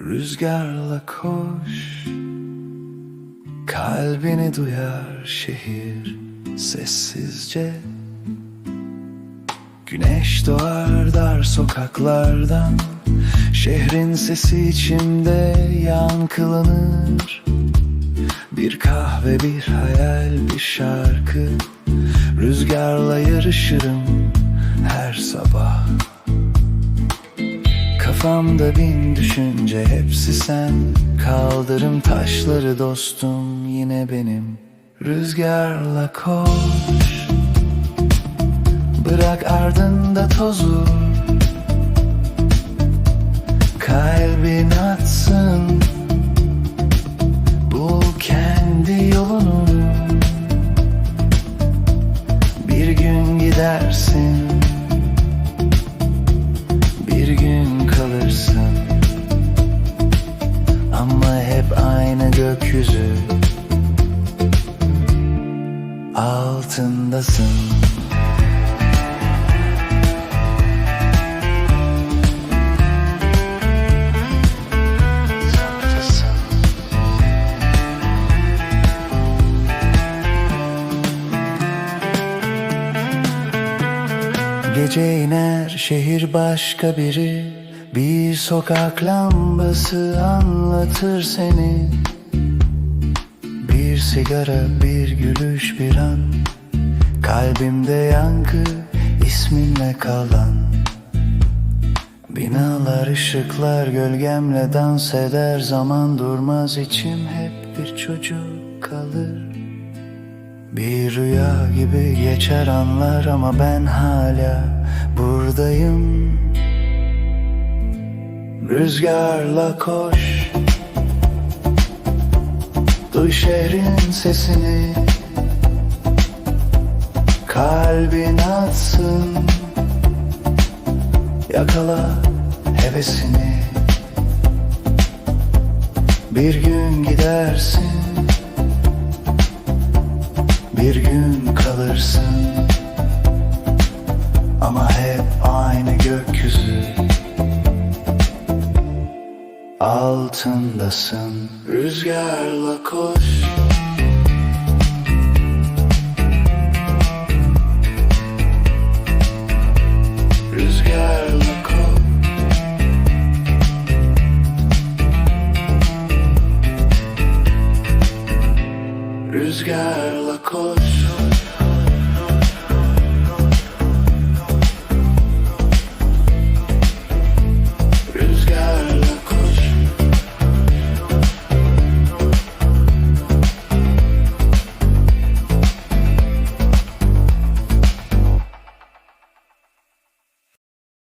Rüzgarla koş Kalbini duyar şehir sessizce. Güneş doğar dar sokaklardan Şehrin sesi içimde yankılanır. Bir kahve, bir hayal, bir şarkı Rüzgarla yarışırım her sabah Kafamda bin düşünce hepsi sen. Kaldırım taşları dostum yine benim. Rüzgarla koş. Bırak ardında tozu. Kalbin atsın. Bul kendi yolunu. Bir gün gidersin gökyüzü. Altındasın. Gece iner şehir başka biri. Bir sokak lambası anlatır seni Bir sigara bir gülüş bir an. Kalbimde yankı isminle kalan. Binalar ışıklar gölgemle dans eder. Zaman durmaz içim hep bir çocuk kalır. Bir rüya gibi geçer anlar ama ben hala buradayım. Rüzgarla koş Duy şehrin sesini Kalbin atsın. Yakala hevesini. Bir gün gidersin bir gün kalırsın. Ama hep aynı gökyüzü altındasın. Rüzgarla koş. Rüzgarla koş. Rüzgarla koş.